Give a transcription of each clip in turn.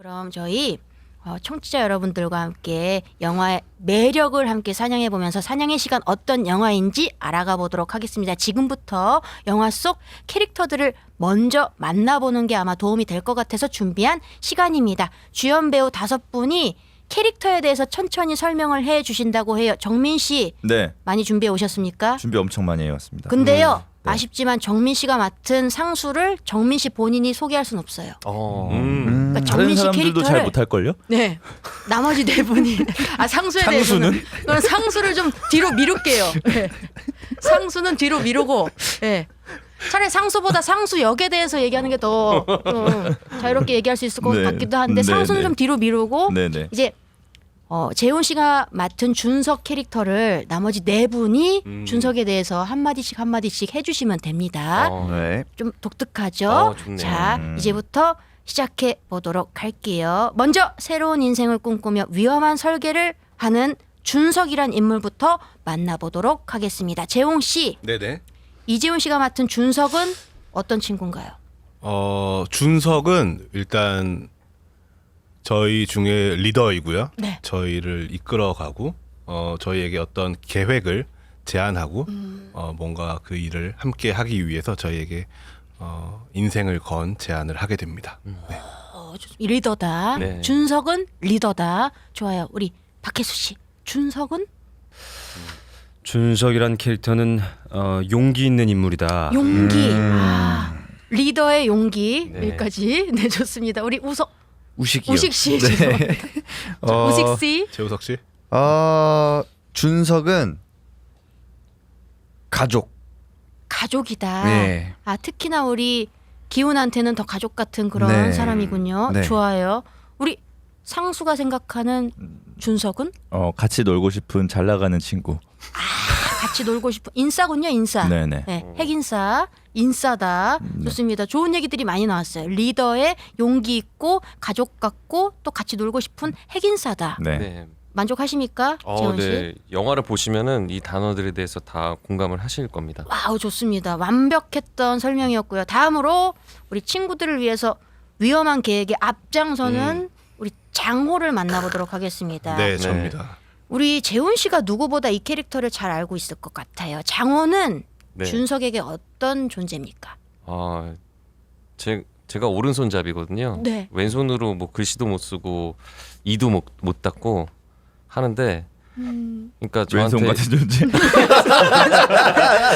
그럼 저희 어, 청취자 여러분들과 함께 영화의 매력을 함께 사냥해 보면서 사냥의 시간 어떤 영화인지 알아가 보도록 하겠습니다. 지금부터 영화 속 캐릭터들을 먼저 만나보는 게 아마 도움이 될 것 같아서 준비한 시간입니다. 주연 배우 다섯 분이 캐릭터에 대해서 천천히 설명을 해 주신다고 해요. 정민 씨 네, 많이 준비해 오셨습니까? 준비 엄청 많이 해왔습니다. 근데요. 네. 아쉽지만 정민 씨가 맡은 상수를 정민 씨 본인이 소개할 수는 없어요. 어. 음, 그러니까 다른 정민 씨 사람들도 잘 캐릭터를- 못할 걸요? 네. 나머지 네 분이 아 상수에 대해서는 그럼 상수를 좀 뒤로 미룰게요. 네. 상수는 뒤로 미루고 예. 차라리 상수보다 상수 역에 대해서 얘기하는 게 더 자유롭게 얘기할 수 있을 것 네. 같기도 한데 네, 상수는 네. 좀 뒤로 미루고 네네. 이제 어, 재훈 씨가 맡은 준석 캐릭터를 나머지 네 분이 음. 준석에 대해서 한 마디씩 한 마디씩 해주시면 됩니다. 어. 네. 좀 독특하죠. 어, 좋네요. 자, 음. 이제부터 시작해 보도록 할게요. 먼저 새로운 인생을 꿈꾸며 위험한 설계를 하는 준석이란 인물부터 만나보도록 하겠습니다. 재홍 씨, 네네. 이재훈 씨가 맡은 준석은 어떤 친구인가요? 어 준석은 일단 저희 중에 리더이고요. 네. 저희를 이끌어가고 어 저희에게 어떤 계획을 제안하고 음. 어 뭔가 그 일을 함께 하기 위해서 저희에게 어 인생을 건 제안을 하게 됩니다. 네. 어, 좋- 리더다. 네. 준석은 리더다. 좋아요. 우리 박혜수 씨, 준석은 준석이란 캐릭터는 어, 용기 있는 인물이다. 용기. 아, 리더의 용기 네. 여기까지. 네, 좋습니다. 우리 우석 우식이요. 우식 씨, 네. 어, 우식 씨. 재우석 씨. 어, 준석은 가족. 가족이다. 네. 아 특히나 우리 기훈한테는 더 가족 같은 그런 네. 사람이군요. 네. 좋아요. 우리 상수가 생각하는 준석은 어, 같이 놀고 싶은 잘 나가는 친구. 아, 같이 놀고 싶은 인싸군요, 인싸. 네네. 네, 핵인싸, 인싸다. 좋습니다. 좋은 얘기들이 많이 나왔어요. 리더의 용기 있고 가족 같고 또 같이 놀고 싶은 핵인싸다. 네. 네. 만족하십니까, 어, 재원 씨? 네. 영화를 보시면은 이 단어들에 대해서 다 공감을 하실 겁니다. 와우 좋습니다. 완벽했던 설명이었고요. 다음으로 우리 친구들을 위해서 위험한 계획에 앞장서는 우리 장호를 만나보도록 하겠습니다. 네, 접니다. 우리 재훈 씨가 누구보다 이 캐릭터를 잘 알고 있을 것 같아요. 장호는 네. 준석에게 어떤 존재입니까? 아, 제 제가 오른손잡이거든요. 네. 왼손으로 뭐 글씨도 못 쓰고 이도 못, 못 닦고 하는데 그러니까 저한테 왼손 같은 존재.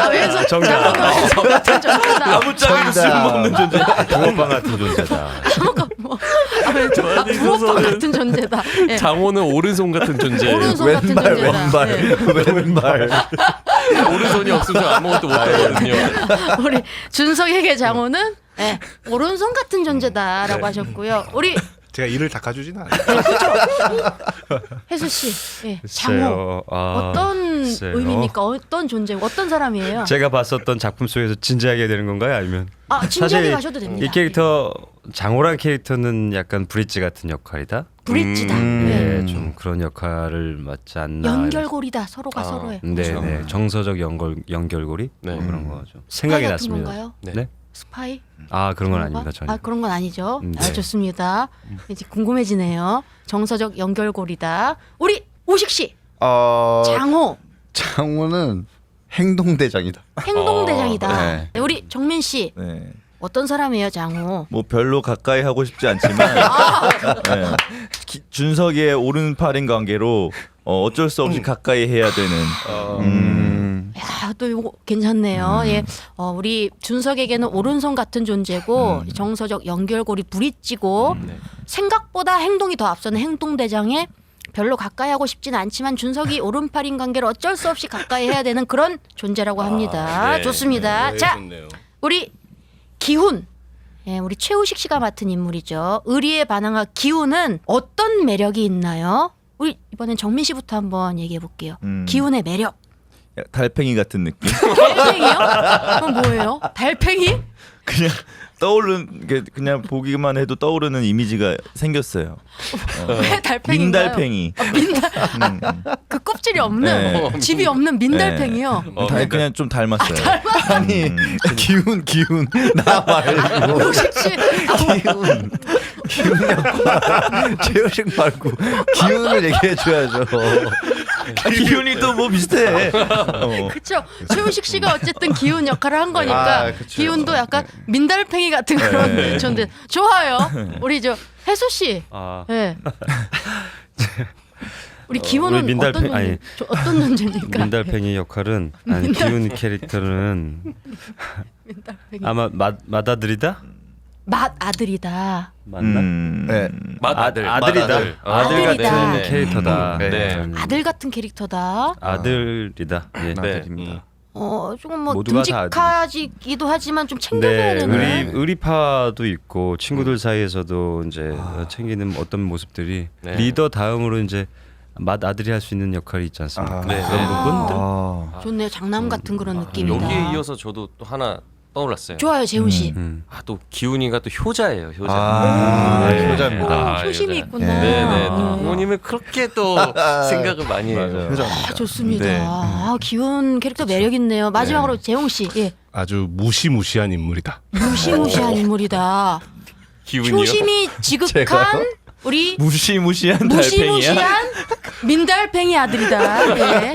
아, 왼손 정답. 같은 존재다. 아무짝에도 쓸모없는 존재. 붕어빵 같은 존재다. 아, 아, 부업파 같은 존재다. 네. 장호는 오른손 같은 존재예요. 오른손 같은 왼발 존재다. 왼발 네. 왼발. 오른손이 없으면 아무것도 못 하거든요. 우리 준석에게 장호는 네, 오른손 같은 존재다라고 하셨고요. 우리 제가 이를 닦아주지는 않아요. 혜수 씨, 예, 장호 글쎄요. 아, 어떤 글쎄요. 의미입니까? 어떤 존재, 어떤 사람이에요? 제가 봤었던 작품 속에서 진지하게 되는 건가요? 아니면 아 진지하게 사실 가셔도 됩니다. 이 캐릭터 장호란 캐릭터는 약간 브릿지 같은 역할이다. 예, 브릿지다. 음. 네. 네, 좀 그런 역할을 맡지 않나. 연결고리다. 서로가 아. 서로의 네, 그렇죠. 네, 정서적 연결 연결고리 네. 뭐 그런 거좀 생각이 같은 났습니다. 건가요? 네. 네. 스파이? 아 그런 건 아닙니다 거? 전혀. 아 그런 건 아니죠. 음, 아, 네. 좋습니다. 이제 궁금해지네요. 정서적 연결고리다. 우리 오식 씨, 어, 장호 장호는 행동 대장이다. 행동 대장이다. 어, 네. 네, 우리 정민 씨 네. 어떤 사람이에요, 장호? 뭐 별로 가까이 하고 싶지 않지만 네. 기- 준석의 오른팔인 관계로 어, 어쩔 수 없이 가까이 해야 되는. 음. 야, 또 이거 괜찮네요. 예, 어, 우리 준석에게는 오른손 같은 존재고 음. 정서적 연결고리 브릿지고 네. 생각보다 행동이 더 앞서는 행동대장에 별로 가까이 하고 싶지는 않지만 준석이 오른팔인 관계로 어쩔 수 없이 가까이 해야 되는 그런 존재라고 합니다. 네. 좋습니다. 네, 자, 좋네요. 우리 기훈. 예, 우리 최우식 씨가 맡은 인물이죠. 의리에 반항한 기훈은 어떤 매력이 있나요? 우리 이번엔 정민 씨부터 한번 얘기해 볼게요. 음. 기훈의 매력. 야, 달팽이 같은 느낌. 달팽이요? 그건 뭐예요? 달팽이? 그냥 떠오르는 게 그냥 보기만 해도 떠오르는 이미지가 생겼어요. 왜 달팽이? 민달팽이. 민달 음, 음. 그 껍질이 없는 네. 집이 없는 민달팽이요. 어, 다- 그냥 좀 닮았어요. 아니 음. 기운 기운 나 말고 씨, 기운 기운 역할 최우식 말고 기운을 얘기해 줘야죠. 기운이 또 뭐 비슷해. 어. 그렇죠. 최우식 씨가 어쨌든 기운 역할을 한 거니까 아, 그쵸. 기운도 약간 민달팽이 같은 그런 네. 존재. 좋아요. 우리 저 해수 씨. 아 예. 우리 기운은 우리 민달팽- 어떤 존재? 아니, 저 어떤 존재입니까? 민달팽이 역할은 아니 기운 캐릭터는 민달팽이. 아마 마, 맏아들이다 맛 아들이다. 맞나? 음. 네. 맏아들 아, 들이다. 아들 어, 아들이다. 같은 네, 네. 캐릭터다. 네. 네. 아들 같은 캐릭터다. 아들이다. 예. 네. 아들입니다. 어 조금 뭐 모두가 다 듬직하지기도 하지만 좀 챙겨줘야 네, 되는. 의리 의리파도 있고 친구들 사이에서도 이제 챙기는 어떤 모습들이 네. 리더 다음으로 이제 맏 아들이 할 수 있는 역할이 있지 않습니까? 아. 네, 그런 네. 부분들. 아, 좋네요. 장남 같은 그런 느낌이다. 여기에 이어서 저도 또 하나 떠올랐어요. 좋아요, 재훈 씨. 음. 아, 또 기훈이가 또 효자예요. 효자. 아, 네. 효자입니다. 아, 효심이 효자. 있구나. 네, 네. 또 아. 부모님은 그렇게 또 생각을 많이 해요. 맞아요. 효자입니다. 아, 좋습니다. 네. 아, 기운 캐릭터 매력 있네요. 마지막으로 재홍 씨, 예, 아주 무시무시한 인물이다. 무시무시한 인물이다. 기훈이요. 효심이 지극한? 우리 무시무시한 달팽이야. 무시무시한 민달팽이 아들이다. 예.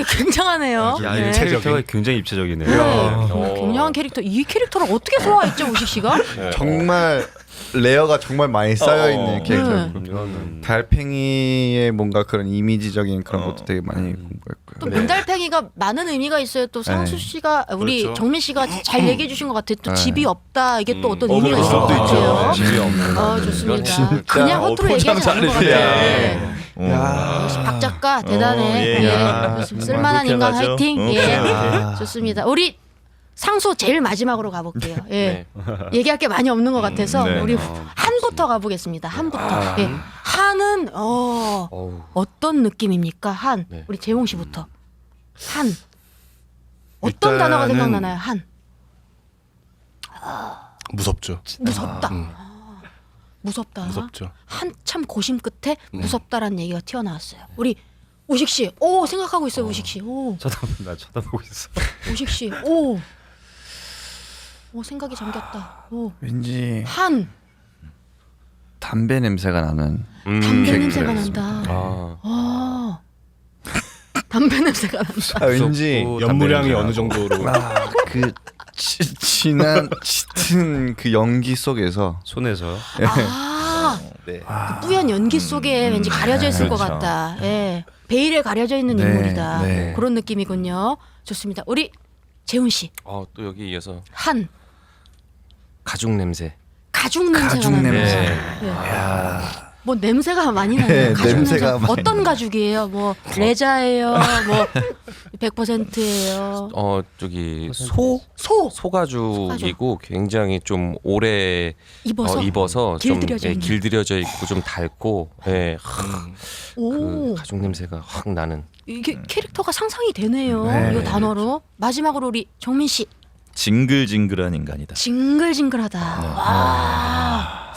야, 굉장하네요. 야, 예. 이 캐릭터가 굉장히 입체적이네요. 네. 어. 어, 굉장한 캐릭터. 이 캐릭터를 어떻게 소화했죠, 우식 씨가? 정말 레어가 정말 많이 쌓여 있는 어. 캐릭터. 네. 이거는 달팽이의 뭔가 그런 이미지적인 그런 어. 것도 되게 많이 공부했고요. 또 네. 민달팽이가 많은 의미가 있어요. 또 상수 네. 씨가 우리 그렇죠. 정민 씨가 잘 얘기해 주신 것 같아요. 또 네. 집이 없다. 이게 또 음. 어떤 어, 의미가 그럴 있을 것. 같아요. 집이 없는. 어, 좋습니다. 그냥 어, 허투루 포장 얘기하지 것 잘했어요. 같아요. 네. 네. 어. 역시 박 작가 대단해. 어, 예. 예. 야, 좋습니다. 정말 쓸만한 그렇게 인간 하죠. 화이팅. 어, 예. 그래요. 아. 좋습니다. 우리 상수 제일 마지막으로 가볼게요. 예. 네. 얘기할 게 많이 없는 것 같아서 네. 우리 어, 한부터 가보겠습니다. 한부터. 아. 예. 한은 어, 어우. 어떤 느낌입니까? 한. 네. 우리 재홍 씨부터. 한. 어떤 일단은- 단어가 생각나나요? 한. 무섭죠. 무섭다. 무섭다. 무섭죠. 한참 고심 끝에 음. 무섭다라는 얘기가 튀어나왔어요. 우리 우식 씨, 오 생각하고 있어요. 우식 씨, 오 쳐다 나 쳐다보고 있어. 우식 씨, 오, 오 생각이 잠겼다. 오 왠지 한 담배 냄새가 나는. 음. 담배 음, 냄새가. 난다. 아. 아 담배 냄새가 난다. 아, 왠지 연무량이 어느. 정도로 아, 그 치, 진한 짙은 그 연기 속에서 손에서 아 네. 뿌연 연기 속에 왠지 가려져 있을 것 그렇죠. 같다. 예, 베일에 가려져 있는 네, 인물이다. 네. 그런 느낌이군요. 좋습니다. 우리 재훈 씨, 어, 또 여기 이어서 한 가죽 냄새. 가죽 냄새가 가죽 나는 냄새. 네. 뭐 냄새가 많이 나요. 네, 가죽 냄새가 냄새. 많이 어떤 가죽이에요? 뭐 레자예요? 뭐 100%예요? 어, 저기 소 소 소가죽이고 굉장히 좀 오래 입어서 어, 입어서 길들여져 좀 예, 있는. 길들여져 있고 좀 닳고 예, 하, 그 오 가죽 냄새가 확 나는. 이게 캐릭터가 상상이 되네요. 네. 이 단어로 마지막으로 우리 정민 씨 징글징글한 인간이다. 징글징글하다. 네. 와.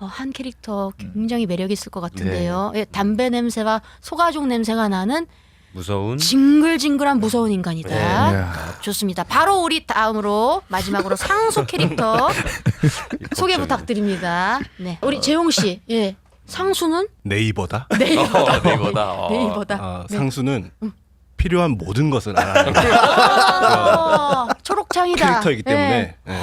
어, 한 캐릭터 굉장히 매력 있을 것 같은데요. 예, 담배 냄새와 소가죽 냄새가 나는 무서운 징글징글한 무서운 인간이다. 이야. 좋습니다. 바로 우리 다음으로 마지막으로 상수 캐릭터 소개 부탁드립니다. 네, 우리 재홍 씨, 예, 상수는 네이버다. 네이버, 어, 네이버다. 어. 네이버다. 아, 네. 상수는 필요한 모든 것을 알아내는 아, 초록창이다. 캐릭터이기 예, 때문에 예.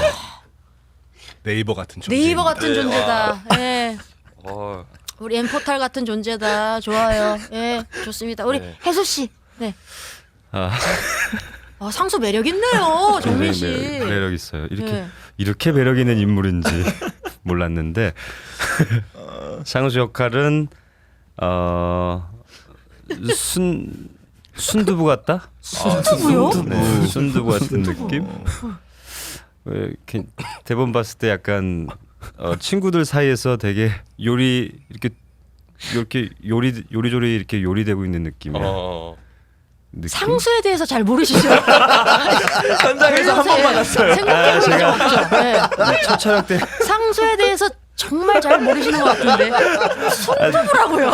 네이버 같은 존재. 네이버 같은 존재다. 예. 어, 우리 엠포탈 같은 존재다. 좋아요. 예, 좋습니다. 우리 네. 혜수 씨, 네. 아, 아, 상수 매력 있네요, 정민 굉장히 씨. 매력, 매력 있어요. 이렇게 네. 이렇게 매력 있는 인물인지 몰랐는데 상수 역할은 어순 순두부 같다? 순두부요? 순두부, 순두부 같은 느낌? 왜 이렇게 대본 봤을 때 약간 어, 친구들 사이에서 되게 요리 이렇게 이렇게 요리 요리조리 이렇게 요리되고 있는 느낌이야. 어. 느낌? 상수에 대해서 잘 모르시죠? 현장에서 한 번만 왔어요. 생각해 본적 없죠. 네. 첫 촬영 때 상수에 대해서 정말 잘 모르시는 것 같은데 순두부라고요.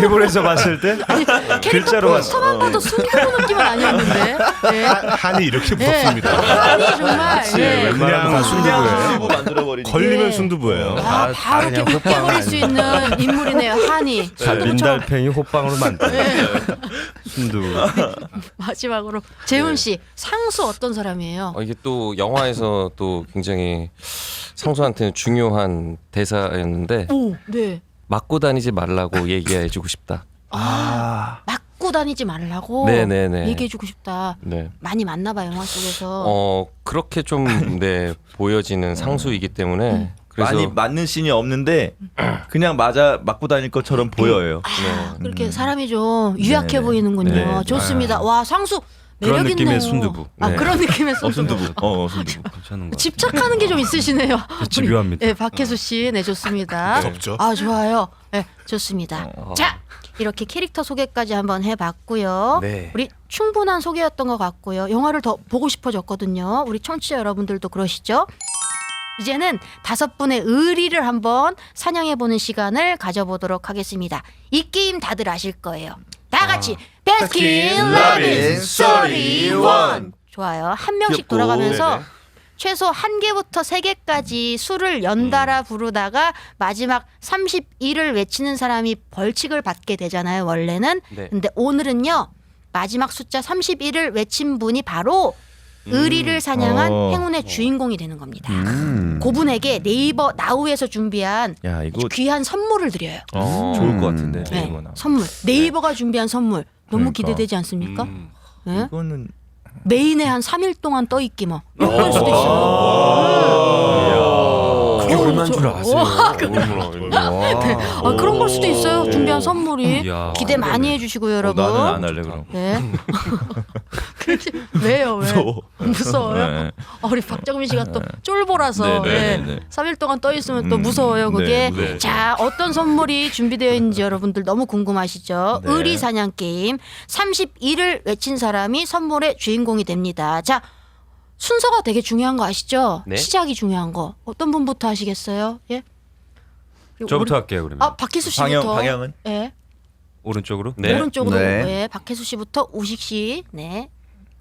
대본에서 봤을 때 아니 글자로 캐릭터. 포스터만 봐도 순두부 느낌은 아니었는데. 네. 한이 이렇게 네. 무섭습니다. 아니 정말. 예. 웬만하면 다 순두부예요. 순두부 만들어 버리니. 걸리면 네. 순두부예요. 아, 다- 바로 다 이렇게 그냥 웃겨버릴 수 있는 인물이네요. 한이. 다 순두부처럼. 민달팽이 호빵으로 만든 순두. 마지막으로 재훈 씨 상수 어떤 사람이에요? 어, 이게 또 영화에서 또 굉장히 상수한테는 중요한 대사였는데 오, 네. 맞고 다니지 말라고 얘기해주고 싶다. 아, 맞고 다니지 말라고. 네네네. 얘기해주고 싶다. 네. 많이 만나봐 영화 속에서. 어 그렇게 좀 네 보여지는 상수이기 때문에 그래서 많이 맞는 씬이 없는데 그냥 맞아 맞고 다닐 것처럼 보여요. 아, 네. 그렇게 사람이 좀 유약해 네네. 보이는군요. 네. 좋습니다. 와 상수 매력 그런 느낌의 있네요. 순두부. 아 네. 그런 느낌의 어 순두부. 순두부. 어, 어 순두부. 괜찮은 거. 집착하는 게 좀 있으시네요. 집요합니다. 네, 박혜수 씨, 네 좋습니다. 덥죠? 아 좋아요. 네, 좋습니다. 어. 자, 이렇게 캐릭터 소개까지 한번 해봤고요. 네. 우리 충분한 소개였던 것 같고요. 영화를 더 보고 싶어졌거든요. 우리 청취자 여러분들도 그러시죠? 이제는 다섯 분의 의리를 한번 사냥해보는 시간을 가져보도록 하겠습니다. 이 게임 다들 아실 거예요. 다 같이 베스킨 라빈 쏘리 원 좋아요. 한 명씩 귀엽고. 돌아가면서 네네. 최소 한 개부터 세 개까지 수를 연달아 부르다가 마지막 31을 외치는 사람이 벌칙을 받게 되잖아요. 원래는. 네. 근데 오늘은요. 마지막 숫자 31을 외친 분이 바로 의리를 사냥한 어. 행운의 주인공이 되는 겁니다. 음. 그분에게 네이버 나우에서 준비한 야 이거 귀한 선물을 드려요. 어. 좋을 것 같은데. 네, 이거 나. 선물. 네이버가 준비한 선물. 너무 그러니까. 기대되지 않습니까? 음. 네? 이거는 메인에 한 3일 동안 떠 있기 뭐. 어. 이럴 수도 있어요. 얼마인 저- 줄 아세요? 와, 아, 그런 걸 수도 있어요. 준비한 선물이 이야. 기대 많이 해주시고요, 어, 여러분. 나는 안 할래 그럼. 네. 그렇지. 왜요? 왜? 무서워. 무서워요? 네. 아, 우리 박정민 씨가 또 쫄보라서 네, 네, 예. 네, 네. 3일 동안 떠 있으면 또 음, 무서워요, 그게. 네, 무서워요. 자, 어떤 선물이 준비되어 있는지 여러분들 너무 궁금하시죠? 네. 의리 사냥 게임 31을 외친 사람이 선물의 주인공이 됩니다. 자, 순서가 되게 중요한 거 아시죠? 네. 시작이 중요한 거. 어떤 분부터 하시겠어요? 예? 저부터 우리- 할게요 그러면. 아, 박희수 씨부터. 방향 방향은 예. 오른쪽으로. 네. 오른쪽으로 네. 네. 박혜수 씨부터 우식 씨. 네.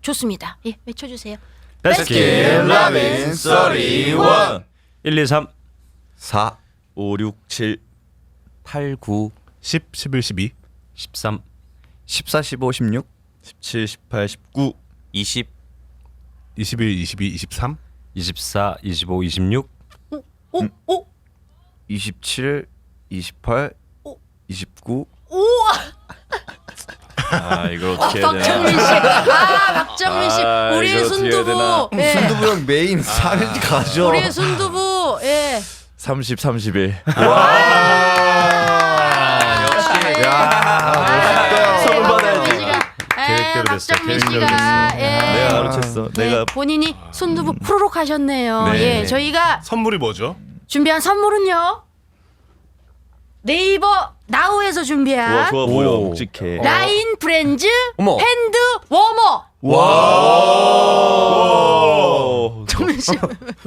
좋습니다. 예, 외쳐 주세요. 베스킨 라빈 쏘리 원 1, 2, 3. 4 5 6 7 8, 9, 10, 11, 12. 13. 14 15 16 17 18 19 20, 21, 22, 23. 24, 25, 26. 오, 오, 27 28 오. 29 오! 아 이걸 어떻게 해야 박정민 되나? 씨. 아, 박정민 씨. 아, 우리의 이거 어떻게 해야 순두부. 되나? 예. 순두부 형 메인 3일 가죠 우리의 순두부. 예. 30 31 아, 됐어, 박정민 씨가 됐어. 예. 내가 마주쳤어. 네, 내가 본인이 순두부 프로로 가셨네요. 네. 예, 저희가 선물이 뭐죠? 준비한 선물은요. 네이버 나우에서 준비한 좋아 좋아 보여 오. 묵직해. 라인 브랜즈 어머. 핸드 워머. 와 정민 씨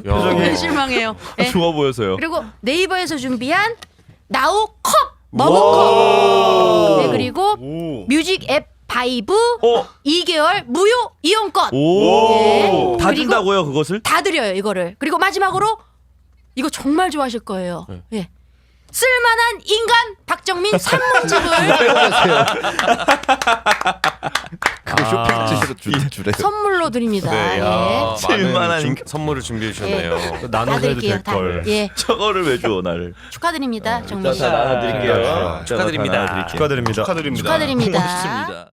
표정이 실망해요. 예. 좋아 보여서요. 그리고 네이버에서 준비한 나우 컵 머그컵. 네, 그리고 오. 뮤직 앱 바이브 어? 2개월 무료 이용권 오. 예. 다 그리고- 준다고요 그것을? 다 드려요 이거를. 그리고 마지막으로 이거 정말 좋아하실 거예요. 예. 쓸만한 인간 박정민 산문집을 그거 쇼핑지에서 줄 줄에 선물로 드립니다. 네, 야, 예. 쓸만한 많은 준- 인간. 선물을 준비해 주셨네요. 다 나눠서 해도 드릴게요. 될 다. 걸. 예. 저거를 왜 줘 나를? 축하드립니다. 정민 씨. 다 나눠드릴게요. 축하드립니다. 다 나눠드릴게요. 축하드립니다. 축하드립니다. 축하드립니다. 고맙습니다.